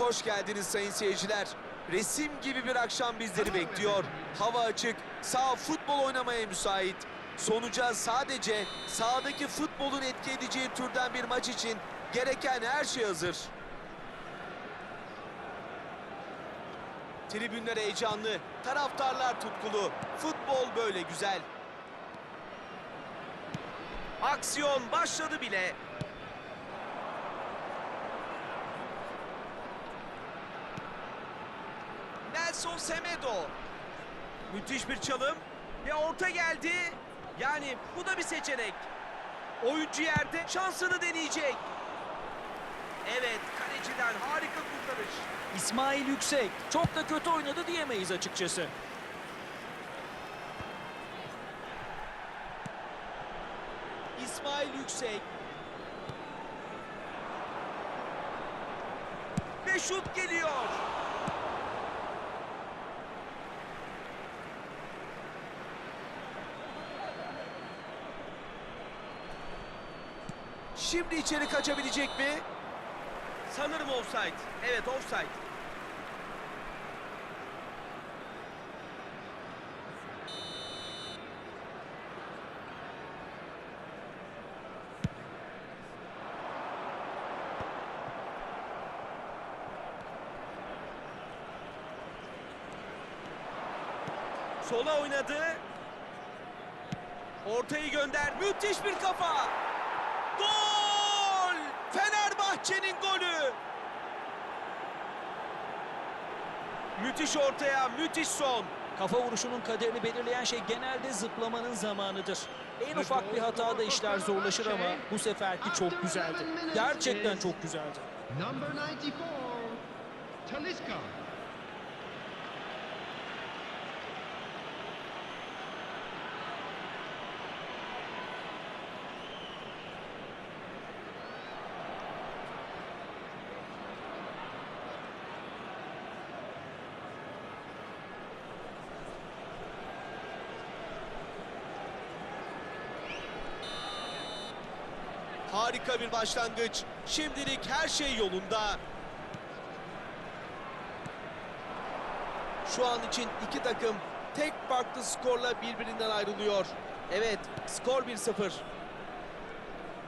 Hoş geldiniz sayın seyirciler. Resim gibi bir akşam bizleri bekliyor. Hava açık, sağ futbol oynamaya müsait. Sonuca sadece sahadaki futbolun etki edeceği türden bir maç için gereken her şey hazır. Tribünler heyecanlı, taraftarlar tutkulu. Futbol böyle güzel. Aksiyon başladı bile. Nelson Semedo. Müthiş bir çalım ve orta geldi. Yani bu da bir seçenek. Oyuncu yerde şansını deneyecek. Evet, kaleciden harika kurtarış. İsmail Yüksek çok da kötü oynadı diyemeyiz açıkçası. İsmail Yüksek. Ve şut geliyor. Şimdi içeri kaçabilecek mi? Sanırım offside. Evet offside. Sola oynadı. Ortayı gönder. Müthiş bir kafa. Gol! Fenerbahçe'nin golü. Müthiş ortaya, müthiş son. Kafa vuruşunun kaderini belirleyen şey genelde zıplamanın zamanıdır. En ufak bir hatada işler zorlaşır ama bu seferki çok güzeldi. Gerçekten çok güzeldi. Number 94, Talisca. Harika bir başlangıç. Şimdilik her şey yolunda. Şu an için iki takım tek farklı skorla birbirinden ayrılıyor. Evet, skor 1-0.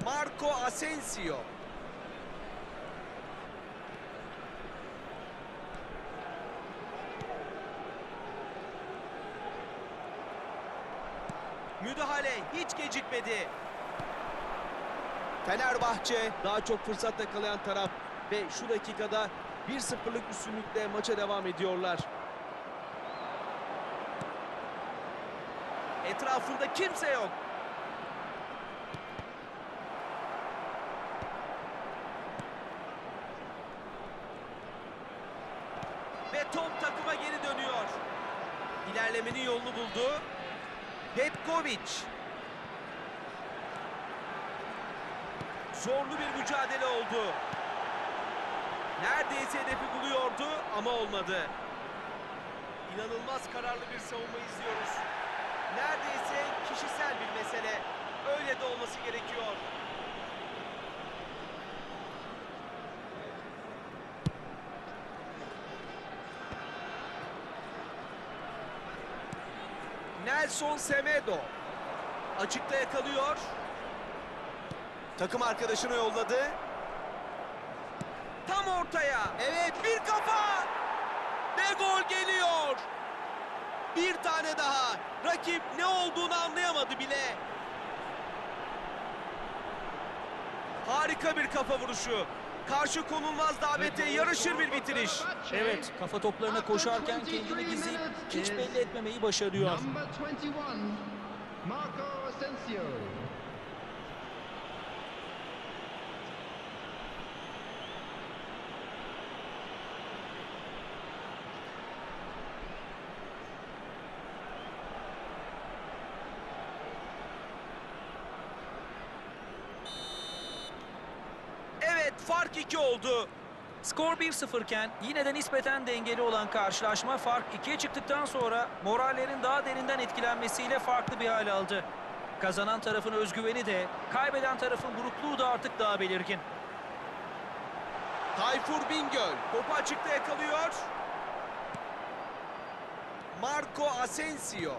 Marco Asensio. Müdahale hiç gecikmedi. Fenerbahçe daha çok fırsat yakalayan taraf ve şu dakikada 1-0'lık üstünlükle maça devam ediyorlar. Etrafında kimse yok. Ve top takıma geri dönüyor. İlerlemenin yolunu buldu. Petkovic. Zorlu bir mücadele oldu. Neredeyse hedefi buluyordu ama olmadı. İnanılmaz kararlı bir savunma izliyoruz. Neredeyse kişisel bir mesele. Öyle de olması gerekiyor. Nelson Semedo. Açıkta yakalıyor. Takım arkadaşını yolladı. Tam ortaya. Evet bir kafa. Ve gol geliyor. Bir tane daha. Rakip ne olduğunu anlayamadı bile. Harika bir kafa vuruşu. Karşı konulmaz davete yarışır bir bitiriş. Evet, kafa toplarına koşarken kendini gizleyip hiç belli etmemeyi başarıyor. Number 21, Marco Asensio. 2 oldu. Skor 1-0 iken yine de nispeten dengeli olan karşılaşma fark 2'ye çıktıktan sonra morallerin daha derinden etkilenmesiyle farklı bir hal aldı. Kazanan tarafın özgüveni de kaybeden tarafın burukluğu da artık daha belirgin. Tayfur Bingöl topu açıkta yakalıyor. Marco Asensio.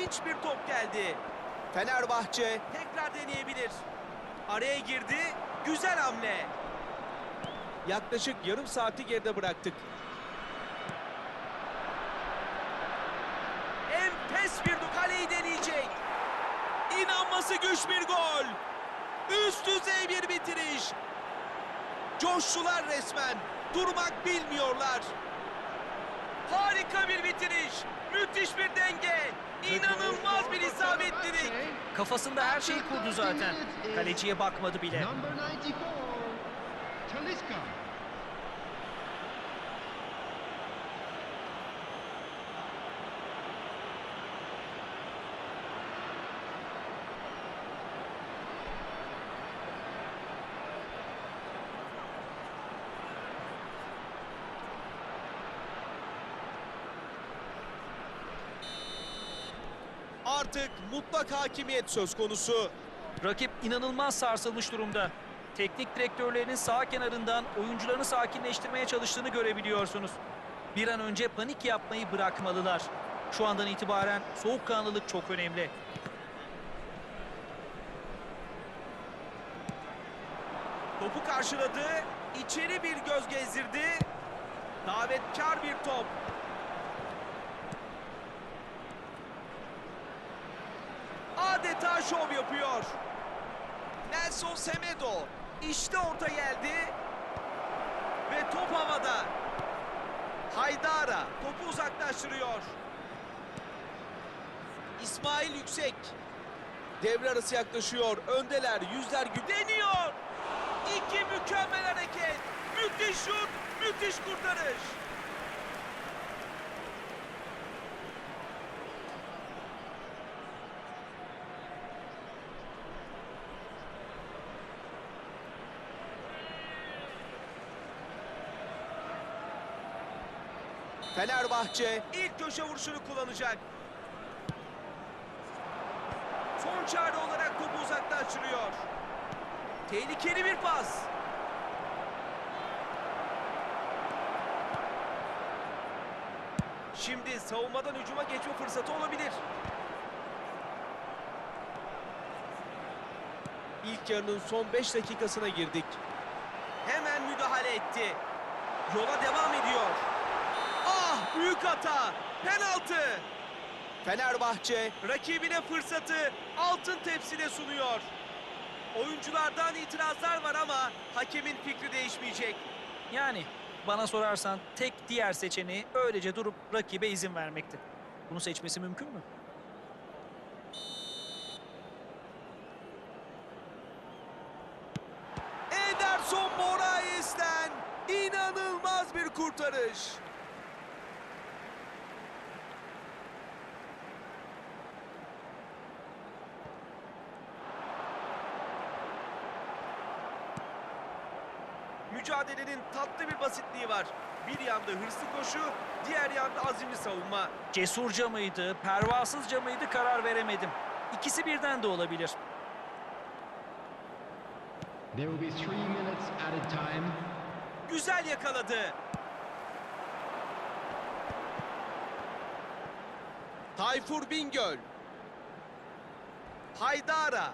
İlginç bir top geldi. Fenerbahçe tekrar deneyebilir. Araya girdi. Güzel hamle. Yaklaşık yarım saati geride bıraktık. Enfes bir kaleyi deneyecek. İnanması güç bir gol. Üst düzey bir bitiriş. Coştular resmen. Durmak bilmiyorlar. Harika bir bitiriş. Müthiş bir denge. İnanılmaz bir isabetlilik. Kafasında her şeyi kurdu zaten. Kaleciye bakmadı bile. Artık mutlak hakimiyet söz konusu. Rakip inanılmaz sarsılmış durumda. Teknik direktörlerinin sağ kenarından oyuncularını sakinleştirmeye çalıştığını görebiliyorsunuz. Bir an önce panik yapmayı bırakmalılar. Şu andan itibaren soğukkanlılık çok önemli. Topu karşıladı. içeri bir göz gezdirdi. Davetkar bir top. Adeta şov yapıyor. Nelson Semedo. işte orta geldi. Ve top havada. Haydara topu uzaklaştırıyor. İsmail Yüksek. Devre arası yaklaşıyor. Öndeler. Yüzler gü- deniyor. İki mükemmel hareket. Müthiş şut, müthiş kurtarış. Fenerbahçe ilk köşe vuruşunu kullanacak. Son çare olarak topu uzaklaştırıyor. Tehlikeli bir pas. Şimdi savunmadan hücuma geçme fırsatı olabilir. İlk yarının son 5 dakikasına girdik. Hemen müdahale etti. Yola devam ediyor. Büyük hata. Penaltı. Fenerbahçe rakibine fırsatı altın tepside sunuyor. Oyunculardan itirazlar var ama hakemin fikri değişmeyecek. Yani bana sorarsan tek diğer seçeneği öylece durup rakibe izin vermekti. Bunu seçmesi mümkün mü? Ederson Moraes'ten inanılmaz bir kurtarış. Mücadelenin tatlı bir basitliği var. Bir yanda hırslı koşu, diğer yanda azimli savunma. Cesurca mıydı, pervasızca mıydı karar veremedim. İkisi birden de olabilir. There will be three minutes added time. Güzel yakaladı. Tayfur Bingöl. Haydara.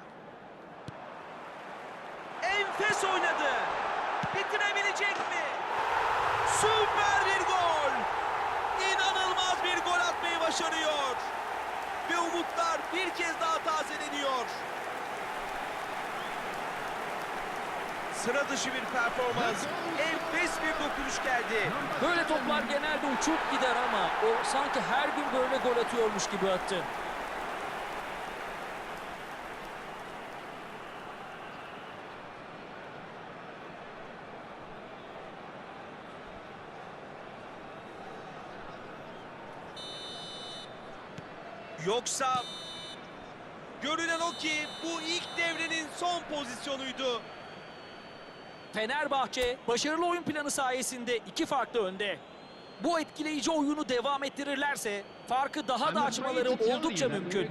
Enfes oynadı. Bitirebilecek mi? Süper bir gol. İnanılmaz bir gol atmayı başarıyor. Ve umutlar bir kez daha tazeleniyor. Sıra dışı bir performans. Enfes bir dokunuş geldi. Böyle toplar genelde uçup gider ama o sanki her gün böyle gol atıyormuş gibi attı. Yoksa görünen o ki bu ilk devrenin son pozisyonuydu. Fenerbahçe başarılı oyun planı sayesinde iki farklı önde. Bu etkileyici oyunu devam ettirirlerse farkı daha da açmaları oldukça mümkün.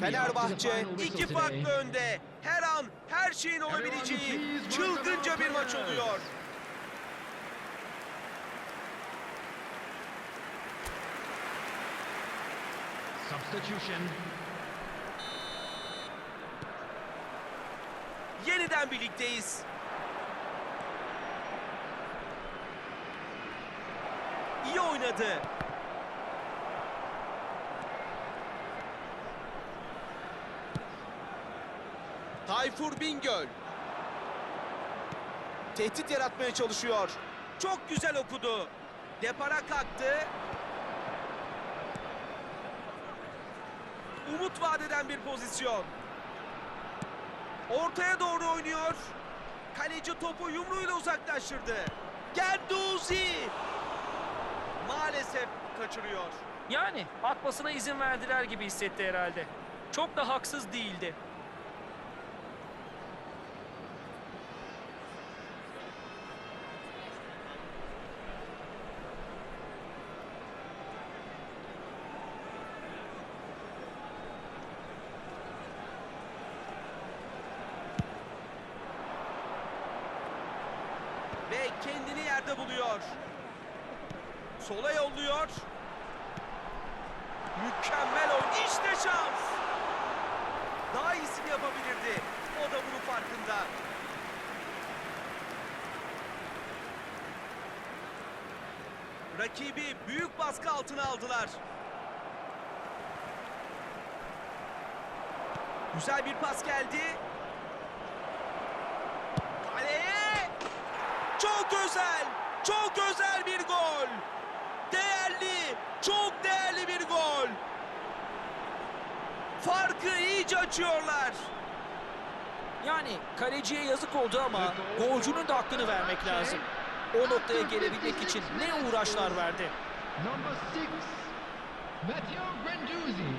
Fenerbahçe iki farklı önde. Her an her şeyin olabileceği çılgınca bir maç oluyor. Substitution. Yeniden birlikteyiz. İyi oynadı. Tayfur Bingöl. Tehdit yaratmaya çalışıyor. Çok güzel okudu. Depara kalktı. Umut vadeden bir pozisyon. Ortaya doğru oynuyor. Kaleci topu yumruğuyla uzaklaştırdı. Genduzi. Maalesef kaçırıyor. Yani atmasına izin verdiler gibi hissetti herhalde. Çok da haksız değildi. Ve kendini yerde buluyor. Sola yolluyor. Mükemmel oyun. İşte şans. Daha iyisini yapabilirdi. O da bunun farkında. Rakibi büyük baskı altına aldılar. Güzel bir pas geldi. Çok özel, çok özel bir gol. Değerli, çok değerli bir gol. Farkı iyice açıyorlar. Yani kaleciye yazık oldu ama golcünün de hakkını vermek lazım. O noktaya gelebilmek için ne uğraşlar verdi. Number six, Matteo Guendouzi.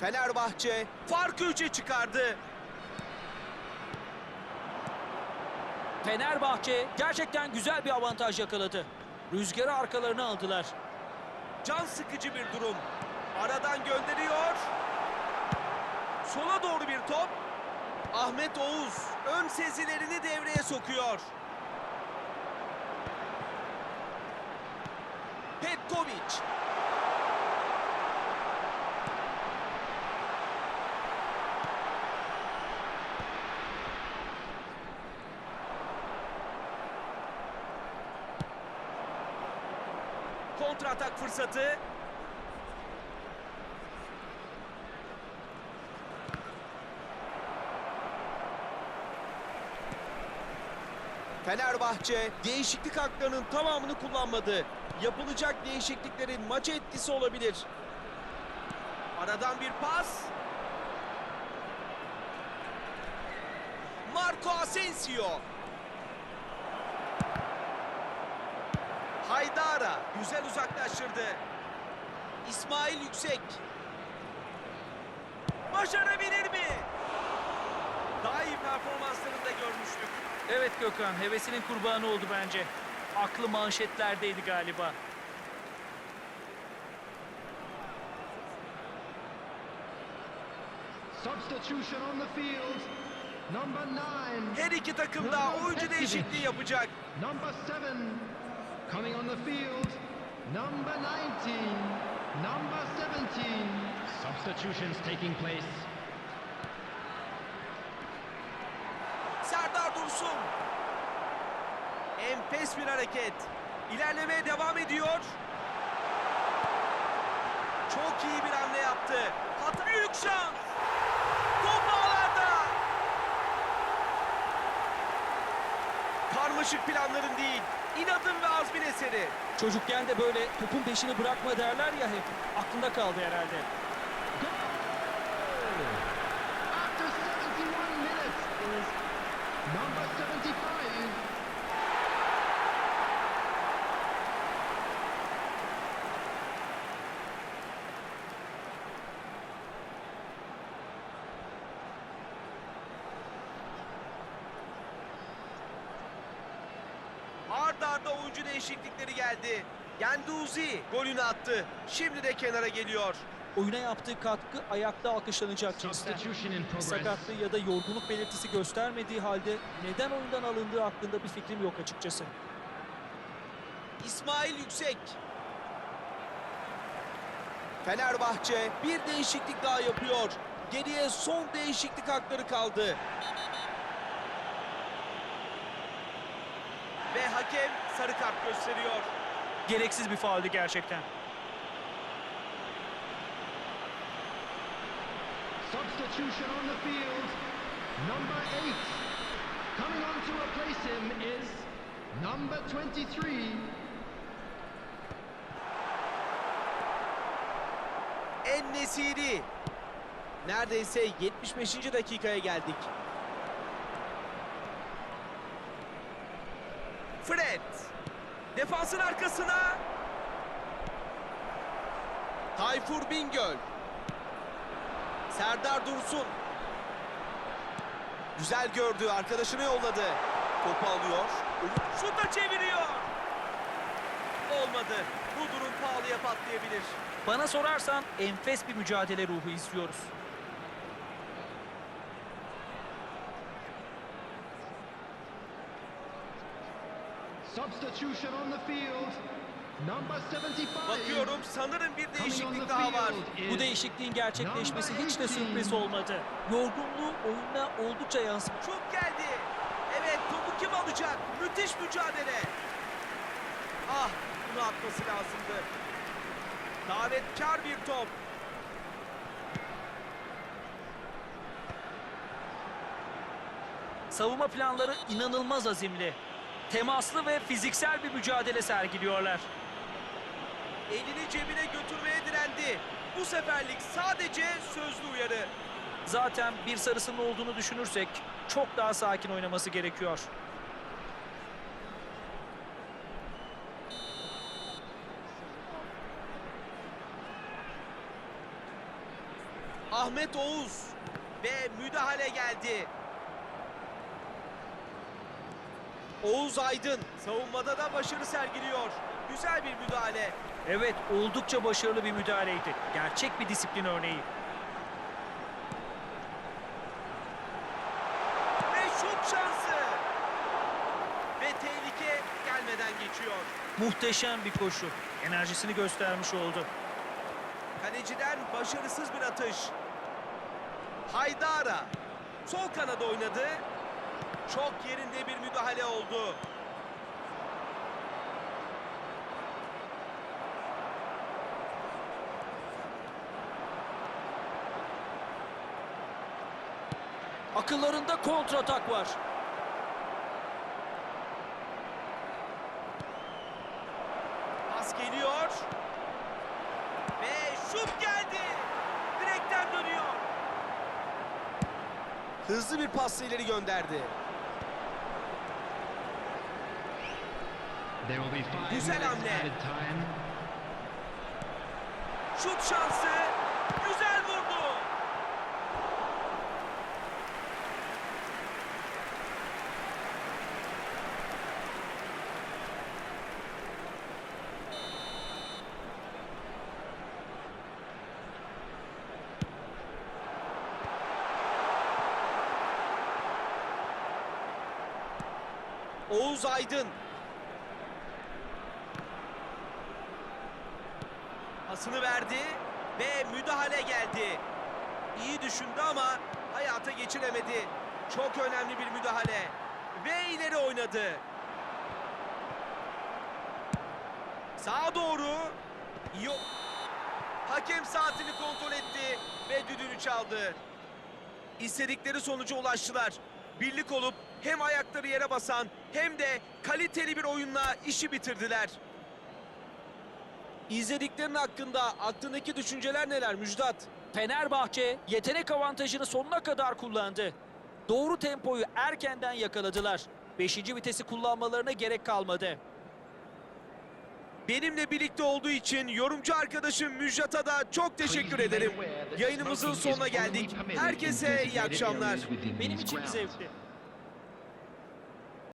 Fenerbahçe farkı üçe çıkardı. Fenerbahçe gerçekten güzel bir avantaj yakaladı. Rüzgarı arkalarına aldılar. Can sıkıcı bir durum. Aradan gönderiyor. Sola doğru bir top. Ahmet Oğuz ön sezilerini devreye sokuyor. Petkovic. Kontratak fırsatı. Fenerbahçe değişiklik haklarının tamamını kullanmadı. Yapılacak değişikliklerin maça etkisi olabilir. Aradan bir pas. Marco Asensio. Haydara güzel uzaklaştırdı. İsmail Yüksek. Başarabilir mi? Daha iyi performanslarını da görmüştük. Evet Gökhan, hevesinin kurbanı oldu bence. Aklı manşetlerdeydi galiba. Substitution on the field. Number nine. Her iki takım da oyuncu değişikliği yapacak. Number seven. Coming on the field. Number 19. Number 17. Substitutions taking place. Serdar Dursun. Enfes bir hareket. İlerlemeye devam ediyor. Çok iyi bir hamle yaptı. Hat büyük şans. Top ağlarda. Karmaşık planların değil, inadın ve azmin eseri. Çocukken de böyle topun peşini bırakma derler ya hep. Aklında kaldı herhalde. After Number 75. Arda oyuncu değişiklikleri geldi. Genduzi golünü attı. Şimdi de kenara geliyor. Oyuna yaptığı katkı ayakta alkışlanacak cinsten. Sakatlığı ya da yorgunluk belirtisi göstermediği halde neden oyundan alındığı hakkında bir fikrim yok açıkçası. İsmail Yüksek. Fenerbahçe bir değişiklik daha yapıyor. Geriye son değişiklik hakları kaldı. Ve hakem sarı kart gösteriyor. Gereksiz bir fauldü gerçekten. Substitution on the field. Number eight. Coming on to replace him is number 23. En Nesiri. Neredeyse 75. dakikaya geldik. Fred. Defansın arkasına. Tayfur Bingöl. Serdar Dursun. Güzel gördü. Arkadaşını yolladı. Topu alıyor. Şuta çeviriyor. Olmadı. Bu durum pahalıya patlayabilir. Bana sorarsan enfes bir mücadele ruhu izliyoruz. Substitution on the field. Number 75. Bakıyorum sanırım bir değişiklik daha var. Bu değişikliğin gerçekleşmesi hiç de sürpriz olmadı. Yorgunluğu oyuna oldukça yansımış. Şut geldi. Evet topu kim alacak? Müthiş mücadele. Ah bunu atması lazımdı. Davetkar bir top. Savunma planları inanılmaz azimli. Temaslı ve fiziksel bir mücadele sergiliyorlar. Elini cebine götürmeye direndi. Bu seferlik sadece sözlü uyarı. Zaten bir sarısının olduğunu düşünürsek çok daha sakin oynaması gerekiyor. Ahmet Oğuz ve müdahale geldi. Oğuz Aydın savunmada da başarı sergiliyor. Güzel bir müdahale. Evet oldukça başarılı bir müdahaleydi. Gerçek bir disiplin örneği. Ve şut şansı. Ve tehlike gelmeden geçiyor. Muhteşem bir koşu. Enerjisini göstermiş oldu. Kaleciden başarısız bir atış. Haydara sol kanada oynadı. Çok yerinde bir müdahale oldu. Akıllarında kontratak var. Pas geliyor. Ve şut geldi. Direkten dönüyor. Hızlı bir pasla ileri gönderdi. Güzel hamle. Şut şansı. Güzel vurdu. Oğuz Aydın Pasını verdi ve müdahale geldi. İyi düşündü ama hayata geçiremedi. Çok önemli bir müdahale. Ve ileri oynadı. Sağa doğru. Yok. Hakem saatini kontrol etti ve düdüğünü çaldı. İstedikleri sonuca ulaştılar. Birlik olup hem ayakları yere basan hem de kaliteli bir oyunla işi bitirdiler. İzlediklerin hakkında aklındaki düşünceler neler Müjdat? Fenerbahçe yetenek avantajını sonuna kadar kullandı. Doğru tempoyu erkenden yakaladılar. Beşinci vitesi kullanmalarına gerek kalmadı. Benimle birlikte olduğu için yorumcu arkadaşım Müjdat'a da çok teşekkür ederim. Yayınımızın sonuna geldik. Herkese iyi akşamlar. Benim için bir zevkti.